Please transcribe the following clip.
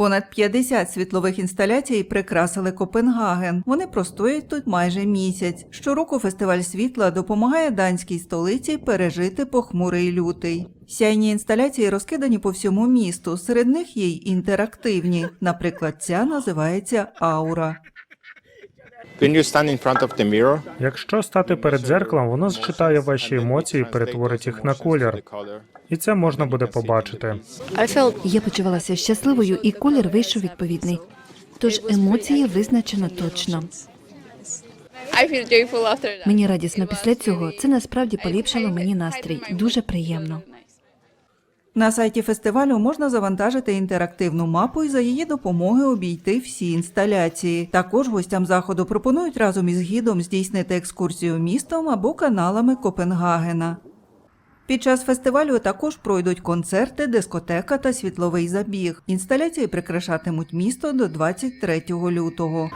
Понад 50 світлових інсталяцій прикрасили Копенгаген. Вони простоять тут майже місяць. Щороку фестиваль світла допомагає данській столиці пережити похмурий лютий. Сяйні інсталяції розкидані по всьому місту. Серед них є й інтерактивні. Наприклад, ця називається Аура. When you stand in front of the mirror, Якщо стати перед дзеркалом, воно зчитає ваші емоції, і перетворить їх на колір. І це можна буде побачити. Я почувалася щасливою, і колір вийшов відповідний. Тож емоції визначено точно. Мені радісно після цього. Це насправді поліпшило мені настрій. Дуже приємно. На сайті фестивалю можна завантажити інтерактивну мапу і за її допомогою обійти всі інсталяції. Також гостям заходу пропонують разом із гідом здійснити екскурсію містом або каналами Копенгагена. Під час фестивалю також пройдуть концерти, дискотека та світловий забіг. Інсталяції прикрашатимуть місто до 23 лютого.